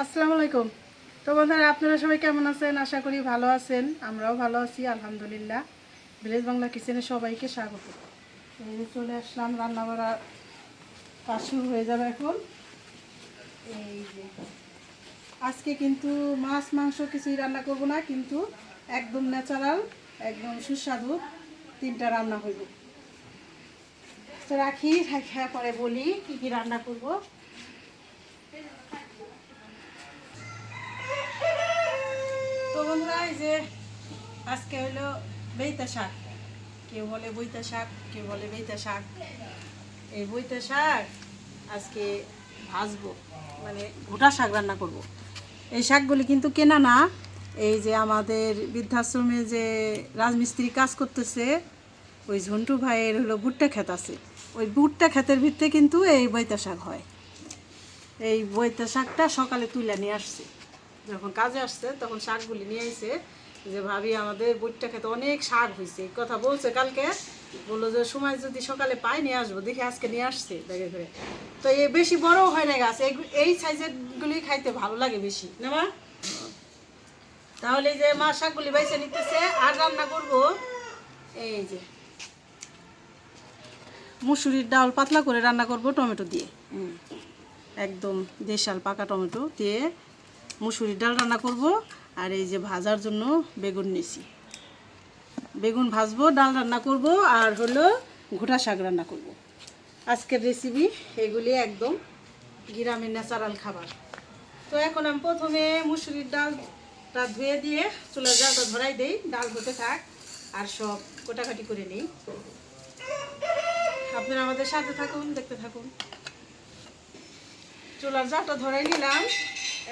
আসসালামু আলাইকুম। তো বন্ধুরা, আপনারা সবাই কেমন আছেন? আশা করি ভালো আছেন। আমরাও ভালো আছি, আলহামদুলিল্লাহ। ভিলেজ বাংলা কিচেনে সবাইকে স্বাগত। এই চলে আসলাম রান্না করার কাজ শুরু হয়ে যাবে এখন। এই যে। আজকে কিন্তু মাছ, মাংস কিছুই রান্না করব না, কিন্তু একদম ন্যাচারাল, একদম সুস্বাদু তিনটা রান্না হইব। তো রাখি রাখা পরে বলি কি কি রান্না করব। বন্ধুরা, এই যে আজকে হলো বেইতা শাক। কেউ বলে বইতা শাক, কেউ বলে বেইতা শাক। এই বইতা শাক আজকে ভাজবো মানে গোটা শাক রান্না করব। এই শাকগুলি কিন্তু কেনা না, এই যে আমাদের বৃদ্ধাশ্রমে যে রাজমিস্ত্রি কাজ করতেছে, ওই ঝন্টু ভাইয়ের হলো ভুট্টা ক্ষেত আছে। ওই ভুট্টা ক্ষেতের ভিতরে কিন্তু এই বইতা শাক হয়। এই বইতা শাকটা সকালে তুলে নিয়ে আসছে। যখন কাজে আসছে, তখন শাকগুলি নিয়ে আইছে যে, ভাবি, আমাদের বইটা খেতে অনেক শাক হয়েছে কথা বলছে কালকে। বলল যে সময় যদি সকালে পাই, নিয়ে আসব। দেখি আজকে নিয়ে আসছে। দেখে করে। তো এই বেশি বড়ও হয় না গাছ। এই- এই সাইজের গুলি খাইতে ভালো লাগে বেশি, না মা? তাহলে যে মা শাকগুলি বাইছে নিতেছে, আর রান্না করব। এই যে। মুসুরির ডাল পাতলা করে রান্না করব টমেটো দিয়ে। একদম দেশাল পাকা টমেটো দিয়ে মুসুরির ডাল রান্না করব, আর এই যে ভাজার জন্য বেগুন নিছি বেগুন ভাজবো, ডাল রান্না করব, আর হলো ঘোটা শাক রান্না করব। আজকের রেসিপি এগুলি একদম গ্রামের ন্যাচারাল খাবার। তো এখন আমি প্রথমে মুসুরির ডালটা ধুয়ে দিয়ে চুলার ডালটা ধরাই দিই, ডাল হতে থাক, আর সব কোটাকাটি করে নিই। আপনারা আমাদের সাথে থাকুন, দেখতে থাকুন। চুলার জালটা ধরাই নিলাম,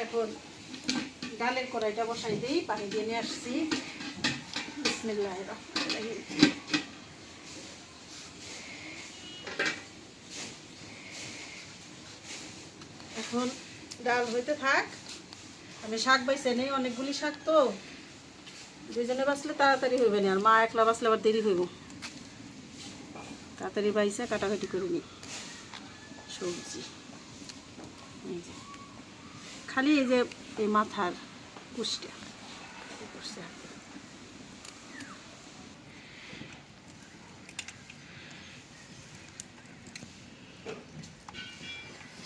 এখন ডালের কড়াইটা বসাই দিই, পানি দিয়ে নিয়ে আসছি। রহিম। এখন ডাল হইতে থাক। আমি শাক বাইছে নেই, অনেকগুলি শাক তো। দুইজনে বাঁচলে তাড়াতাড়ি হইবে না, আর মা একলা বাঁচলে আবার দেরি হইব। তাড়াতাড়ি বাইছে, কাটাকাটি করে সবজি। এই যে। খালি এই যে এই মাথার হাতে।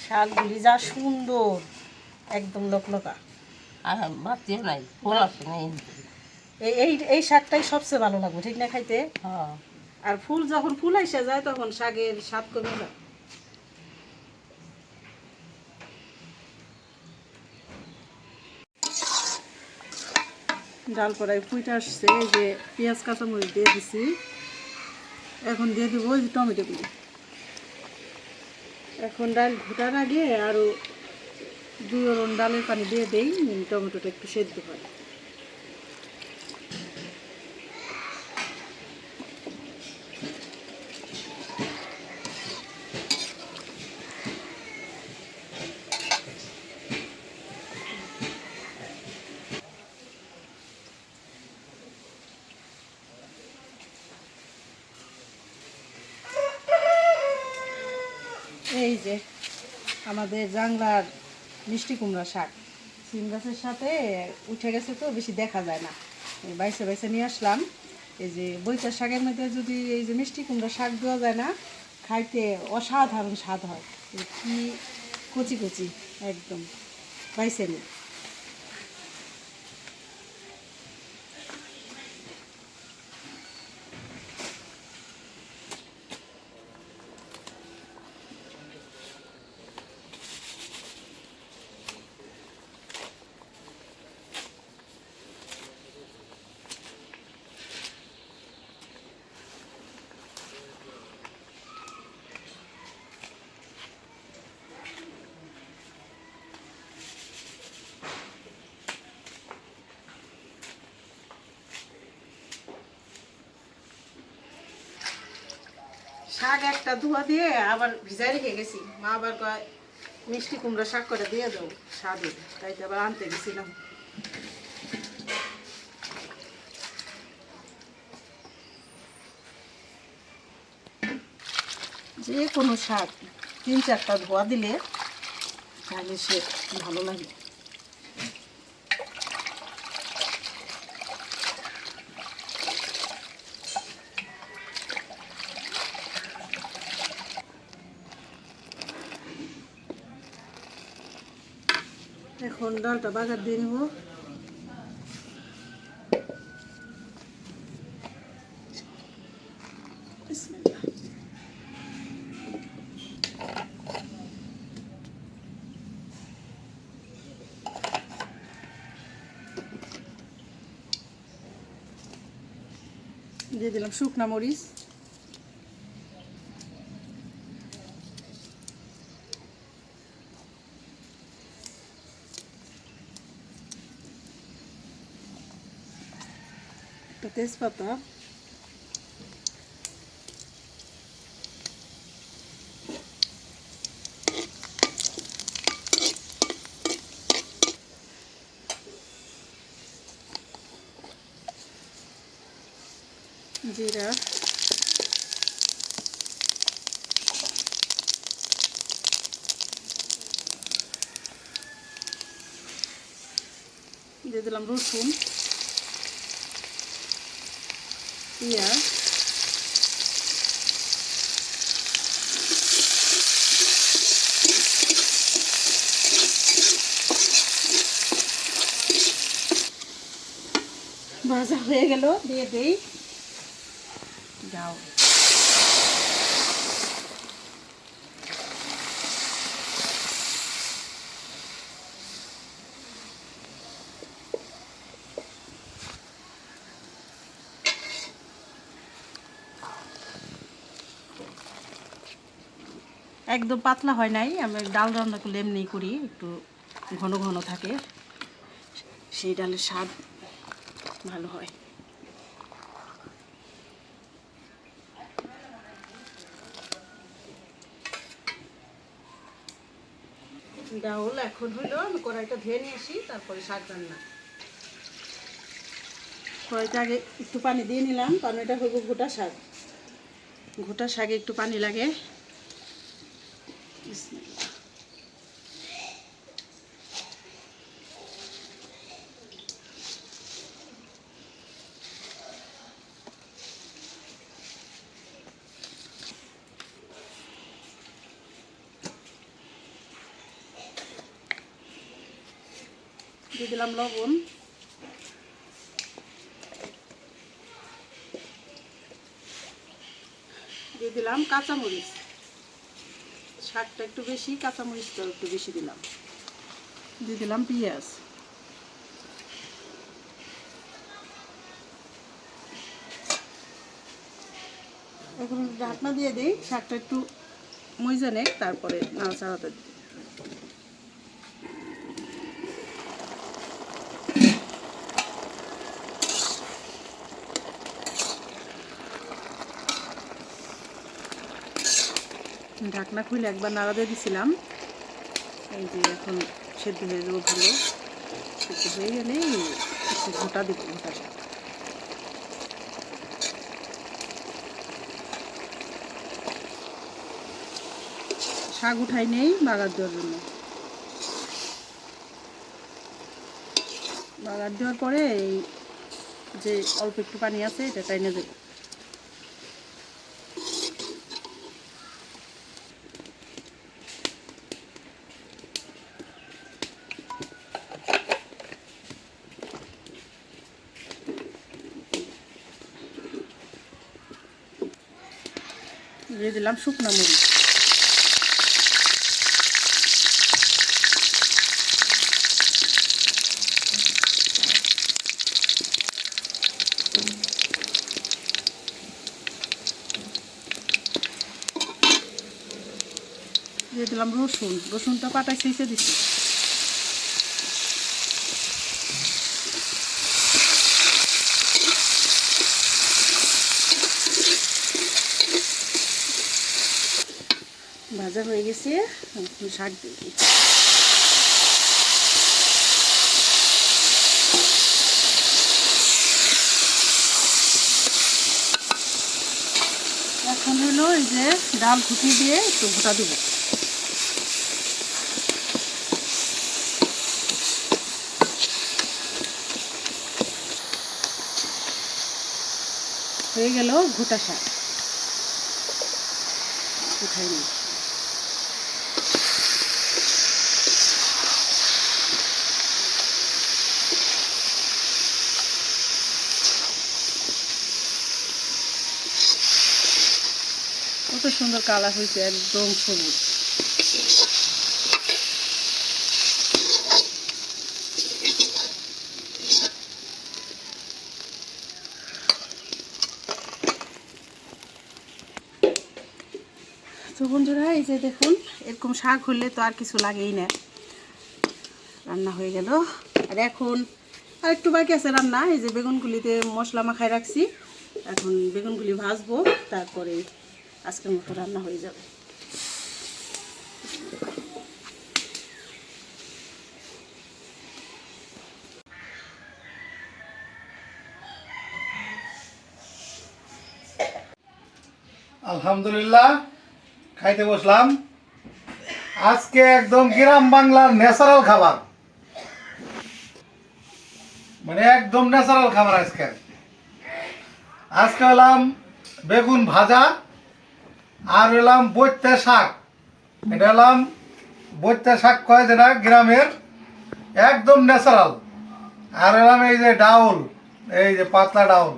শাকগুলি যা সুন্দর একদম লোকলোকা আর মাতিও নাই আছে নাই। এই এই এই শাকটাই সবচেয়ে ভালো লাগবে ঠিক না খাইতে? হ্যাঁ। আর ফুল যখন ফুল এসে যায় তখন শাকের স্বাদ কমে যায়। ডাল কড়াই ফুইটা আসছে যে পেঁয়াজ, কাঁচামরিচ দিয়ে দিছি। এখন দিয়ে দিব ওই টমেটোগুলি এখন ডাল ঘুটার আগে আরও দুই ওরণ ডালের পানি দিয়ে দেই টমেটোটা একটু সেদ্ধ হয় এই যে আমাদের জাংলার মিষ্টি কুমড়া শাক। সিম গাছের সাথে উঠে গেছে তো, বেশি দেখা যায় না। বাইসে বাইসে নিয়ে আসলাম। এই যে বৈচার শাকের মধ্যে যদি এই যে মিষ্টি কুমড়া শাক দেওয়া যায় না, খাইতে অসাধারণ স্বাদ হয়। কি কচি কচি, একদম। বাইসে নিই শাক একটা ধোয়া দিয়ে আবার ভিজাই রেখে গেছি। মা আবার কয়, মিষ্টি কুমড়া শাক করে দিয়ে দাও স্বাদে তাই তো আবার আনতে গেছিলাম। যে কোনো শাক তিন চারটা ধোয়া দিলে তাহলে সে ভালো লাগে। এখন ডালটা বাগার দিয়ে নিব। দিয়ে দিলাম শুকনা মরিচ একটা তেজপাতা জিরা দিয়ে দিলাম রসুন পেঁয়াজ ভাজা হয়ে গেল দিয়ে দেই। যাও। একদম পাতলা হয় নাই আমি ডাল রান্না করলে এমনি করি, একটু ঘন ঘন থাকে। সেই ডালের স্বাদ ভালো হয়। ডাউল এখন হলো আমি কড়াইটা ধুয়ে নিয়ে আসি, তারপরে শাক রান্না। কড়াইটা আগে একটু পানি দিয়ে নিলাম, কারণ এটা হইব গোটা শাক। গোটা শাকে একটু পানি লাগে। দিয়ে দিলাম লবণ। দিয়ে দিলাম কাঁচামরিচ। শাকটা একটু বেশি কাঁচামরিচটা একটু বেশি দিলাম। দিয়ে দিলাম পেঁয়াজ। এখন ঢাকনা দিয়ে দিই, শাকটা একটু মইজা নেক, তারপরে নাড়াচাড়াতে দিই। ঢাকনা খুলে একবার নাড়া দিয়ে দিছিলাম। এই যে এখন সেদ্ধ হয়ে যাব ভালো। সেদ্ধ হয়ে গেলে একটু গোটা দেবো শাক। শাক উঠাই নেই বাগার দেওয়ার জন্য। বাগার দেওয়ার পরে এই যে অল্প একটু পানি আছে এটা টাইনে দেবো দিয়ে দিলাম শুকনো মরিচ। দিয়ে দিলাম রসুন। রসুনটা পাটায় ছেঁচে দিচ্ছি। এখন শাক দিয়ে দিই। এখন হলো এই যে ডাল খুঁটি দিয়ে একটু ভোটা দিব। হয়ে গেল ঘুটা শাক। উঠাই নিই। সুন্দর কালার হয়েছে, একদম সবুজ। তো বন্ধুরা, এই যে দেখুন, এরকম শাক হলে তো আর কিছু লাগেই না। রান্না হয়ে গেল। আর এখন আর একটু বাকি আছে রান্না, এই যে বেগুনগুলিতে মশলা মাখায় রাখছি। এখন বেগুনগুলি ভাজবো, তারপরে আজকের মতো রান্না হয়ে যাবে। আলহামদুলিল্লাহ, খাইতে বসলাম। আজকে একদম গ্রাম বাংলার ন্যাচারাল খাবার। মানে একদম ন্যাচারাল খাবার আজকে। আজকে হলাম বেগুন ভাজা। আর এলাম বৈত্যা শাক। এটা হলাম বৈত্যা শাক কয় যেটা? গ্রামের একদম ন্যাচারাল আর এলাম এই যে ডাউল, এই যে পাতলা ডাউল।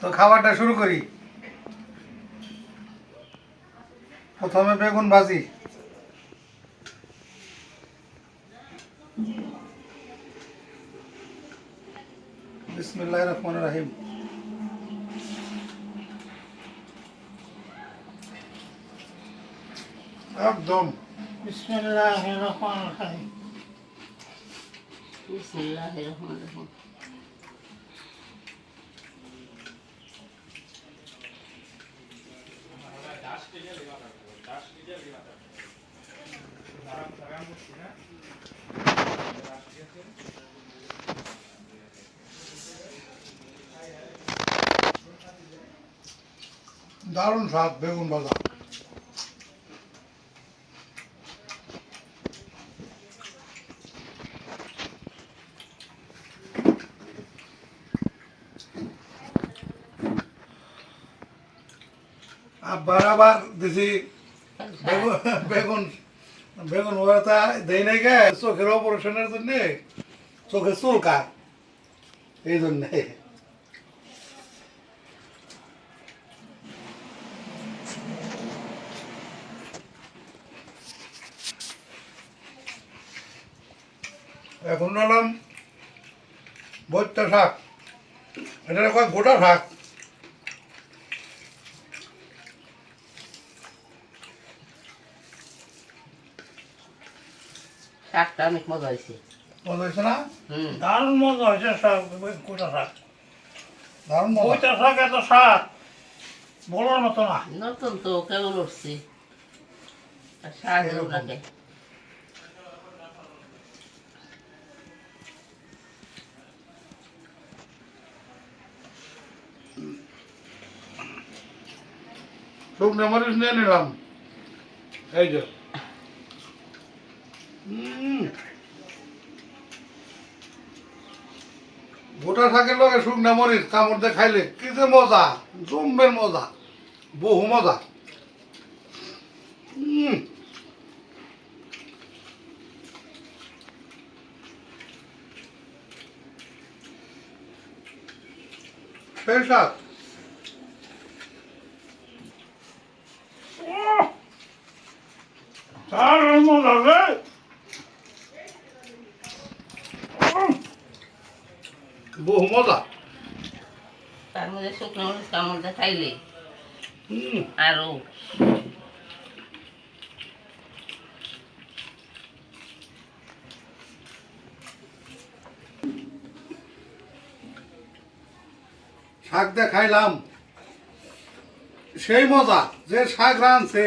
তো খাবারটা শুরু করি। প্রথমে বেগুন ভাজি। বিসমিল্লাহ রহমান রাহিম। একদম। বিসমিল্লাহ রহমান রহিম দারুণ স্বাদ বেগুন ভাজা আবার দিছি, বেগুন বেগুন দেই নাই গে, চোখের অপারেশনের জন্য, চোখে চুলকার এই জন্যে। এখন হলাম বৈত্যা শাক এটা কয় গোটা শাক শাকটা অনেক মজা হয়েছে। মজা হয়েছে না? দারুণ মজা হয়েছে শাক কোটা শাক। দারুণ মজা। শাক এত শাক বলার মতো না। নতুন তো কেবল উঠছি। লাগে। শুকনো মরিচ নিয়ে নিলাম। এই যে উম। গোটা শাকের লগে শুকনা মরিচ, কামড় দিয়ে খাইলে কি যে মজা জম্বের মজা, বহু মজা। সেই শাক দারুণ মজা রে বহু মজা তার মধ্যে দিয়ে খাইলে। আরও শাক দিয়ে খাইলাম। সেই মজা যে শাক রাঁধছে।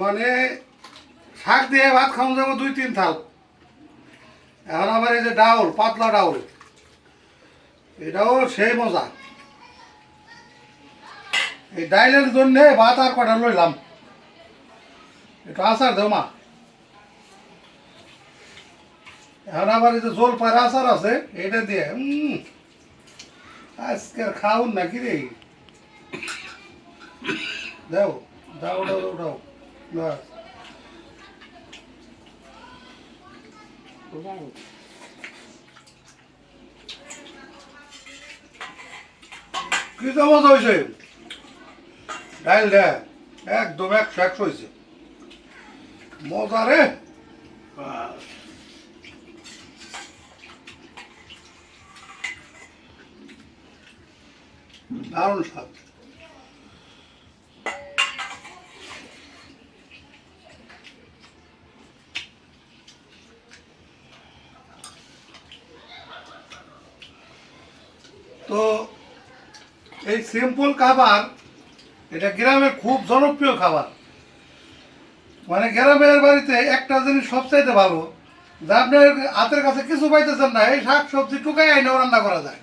মানে শাক দিয়ে ভাত খাওয়া যাব দুই তিন থাল। এখন আমার এই যে ডাউল পাতলা ডাউল। এটাও সেই মজা। এই ডাইলের জন্য ভাত আর কটা লইলাম। এটা আচার দেও মা। এখন আবার এই যে জল পায়ের আচার আছে, এটা দিয়ে, উম, আজকের খাউন নাকি রে? দাও দাও দাও দাও দাও কি মজা হয়েছে? ডাইল দে একদম একশো একশো হয়েছে। মজা রে। দারুণ তো এই সিম্পল খাবার এটা গ্রামের খুব জনপ্রিয় খাবার। মানে গ্রামের বাড়িতে একটা জিনিস সবচাইতে ভালো, যে আপনার হাতের কাছে কিছু পাইতেছেন না, এই শাক সবজি টুকাই আইনেও রান্না করা যায়।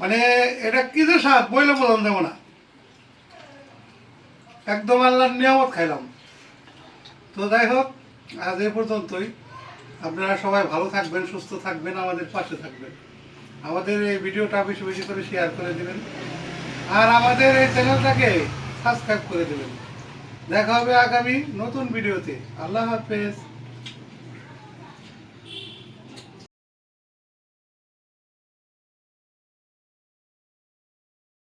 মানে এটা কি যে স্বাদ বইলে বোঝান দেবো না। একদম আল্লাহর নিয়ামত খাইলাম। তো যাই হোক, আজ এই পর্যন্তই। আপনারা সবাই ভালো থাকবেন, সুস্থ থাকবেন, আমাদের পাশে থাকবেন। আমাদের এই ভিডিওটা বেশি বেশি করে শেয়ার করে দেবেন। আর আমাদের এই চ্যানেলটাকে সাবস্ক্রাইব করে দেবেন। দেখা হবে আগামী নতুন ভিডিওতে আল্লাহ হাফেজ।